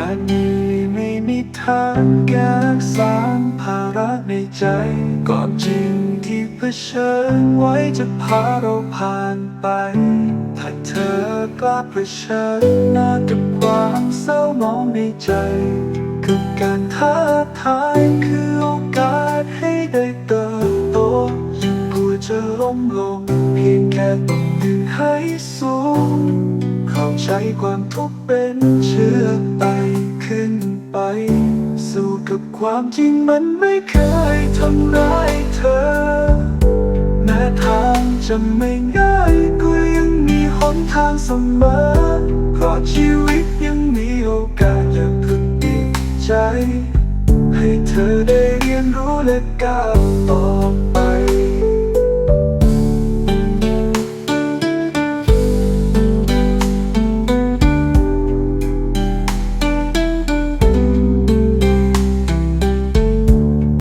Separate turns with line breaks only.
การมีไม่มีทางแก้สารภาระในใจก่อนจริงที่เผชิญไว้จะพาเราผ่านไปถ้าเธอกล้าเผชิญหน้ากับความเศร้าหมองในใจ คือการท้าทายคือโอกาสให้ได้เติบโตยิ่งกลัวจะล้มลงเพียงแค่ต้องดึงให้สูง ใจความทุกข์เป็นเชื้อไตขึ้นไป สู้กับความจริงมันไม่เคยทำร้ายเธอ แม้ทางจะไม่ง่ายก็ยังมีหนทางเสมอเพราะชีวิตยังมีโอกาสอย่าเพึ่งปิดใจ ให้เธอได้เรียนรู้และก้าวต่อไป